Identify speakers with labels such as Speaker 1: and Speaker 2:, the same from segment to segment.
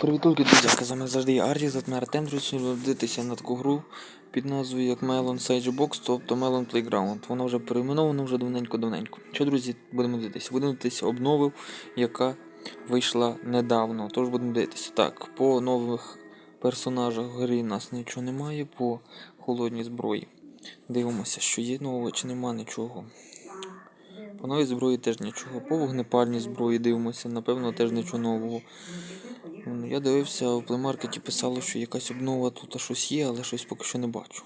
Speaker 1: Привітульки, друзяки, з вами завжди я Арті, завтра Артем, друзі, дивитися на таку гру під назвою як Melon Sage тобто Melon Playground. Вона вже перейменована вже давненько-давненько. Що, друзі, будемо дивитися? Будемо дивитися обнову, яка вийшла недавно. Тож будемо дивитися. Так, по нових персонажах в грі у нас нічого немає, по холодній зброї. Дивимося, що є нового чи нема нічого. По новій зброї теж нічого. По вогнепальній зброї дивимося, напевно, теж нічого нового. Ну, Я дивився, в плеймаркеті писало, що якась обнова тут щось є, але щось поки що не бачу.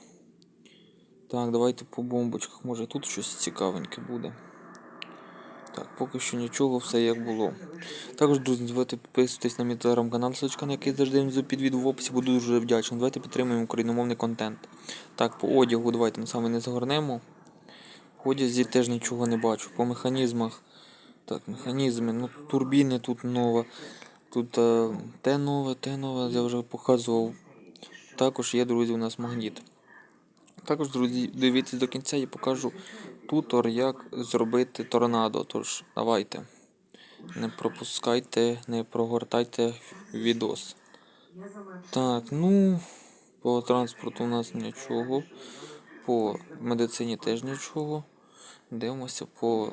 Speaker 1: Так, давайте по бомбочках. Може тут щось цікавеньке буде. Так, поки що нічого, все як було. Також, друзі, давайте підписуйтесь на мій телеграм-канал, ссылочка на який завжди внизу під відео в описі, буду дуже вдячний. Давайте підтримуємо україномовний контент. Так, по одягу давайте ми саме не загорнемо. По одязі теж нічого не бачу. По механізмах. Так, механізми, ну турбіни тут нова. Тут е, те нове, те нове, я вже показував. Також є, друзі, у нас магніт. Також, друзі, дивіться до кінця і покажу тутор, як зробити торнадо. Тож, давайте. Не пропускайте, не прогортайте відос. Так, ну, по транспорту у нас нічого. По медицині теж нічого. Дивимося по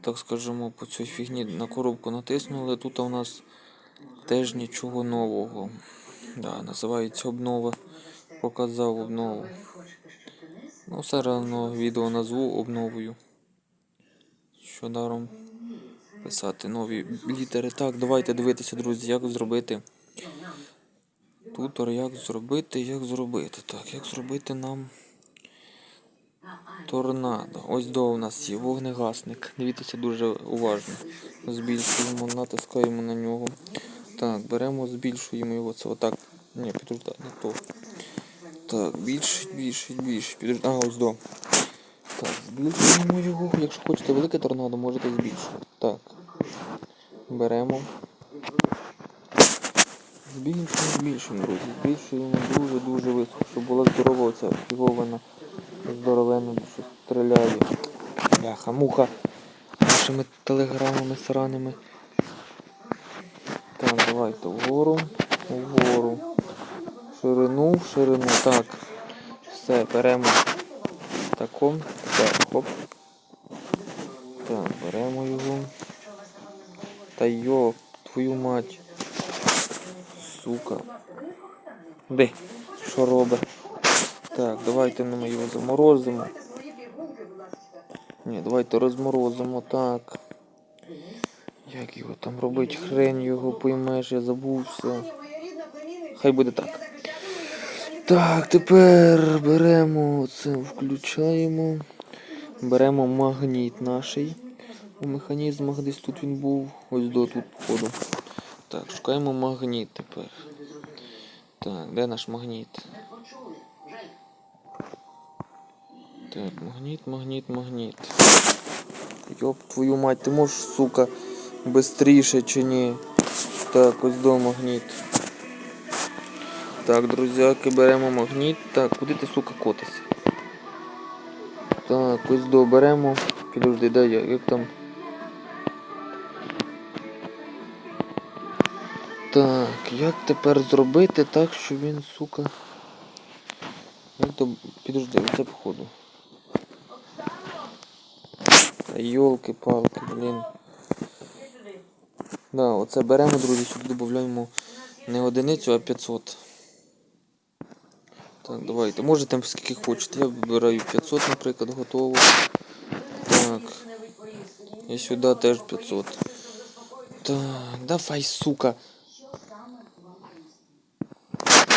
Speaker 1: так скажемо, по цій фігні на коробку натиснули. Тут у нас теж нічого нового. Да, називається обнова. Показав обнову. Ну, все одно відео назву обновою. Що даром писати нові літери. Так, давайте дивитися, друзі, як зробити. Тутор, як зробити, як зробити. Так, як зробити нам. Торнадо. Ось до у нас є вогнегасник. Дивіться дуже уважно. Збільшуємо, натискаємо на нього. Так, беремо, збільшуємо його. Це отак. Ні, підожди, не то. Так, більше, більше, більше. Підожди. А, ось до. Так, збільшуємо його. Якщо хочете велике торнадо, можете збільшувати. Так. Беремо. Збільшуємо, збільшуємо, друзі. Збільшуємо дуже-дуже високо, щоб була здорова оця фігована здоровенна, що стріляє. Бляха, муха нашими телеграмами сраними. Так, давайте вгору, вгору. Ширину, в ширину. Так. Все, беремо таком. Так, хоп. Так, беремо його. Та йо, твою мать. Сука. Де? Що робить? Так, давайте ми його заморозимо. Ні, давайте розморозимо, так. Як його там робити? Хрень його поймеш, я забувся. Хай буде так. Так, тепер беремо це, включаємо. Беремо магніт наший. У механізмах десь тут він був. Ось до тут походу. Так, шукаємо магніт тепер. Так, де наш магніт? Так, магніт, магніт, магніт. Йоп, твою мать, ти можеш, сука, бистріше чи ні? Так, ось до магніт. Так, друзяки, беремо магніт. Так, куди ти, сука, котишся? Так, ось до беремо. Підожди, дай я, як там. Так, як тепер зробити так, щоб він, сука. Як то... Підожди, оце походу. Та йолки-палки, блін. Да, оце беремо, друзі, сюди додаємо не одиницю, а 500. Так, давайте. Можете скільки хочете. Я вибираю 500, наприклад, готово. Так. І сюди теж 500. Так, давай, сука.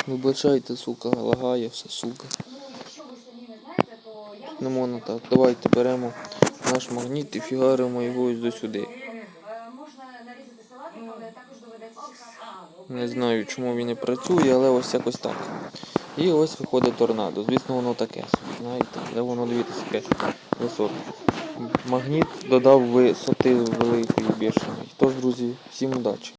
Speaker 1: Вибачайте, сука, лагає все, сука. Не можна так. Давайте беремо наш магніт і фігаримо його ось до сюди.
Speaker 2: Але.
Speaker 1: Не знаю, чому він не працює, але ось якось так. І ось виходить торнадо. Звісно, воно таке. Знаєте, де воно дивіться таке високе. Магніт додав висоти великої більшої. Тож, друзі, всім удачі!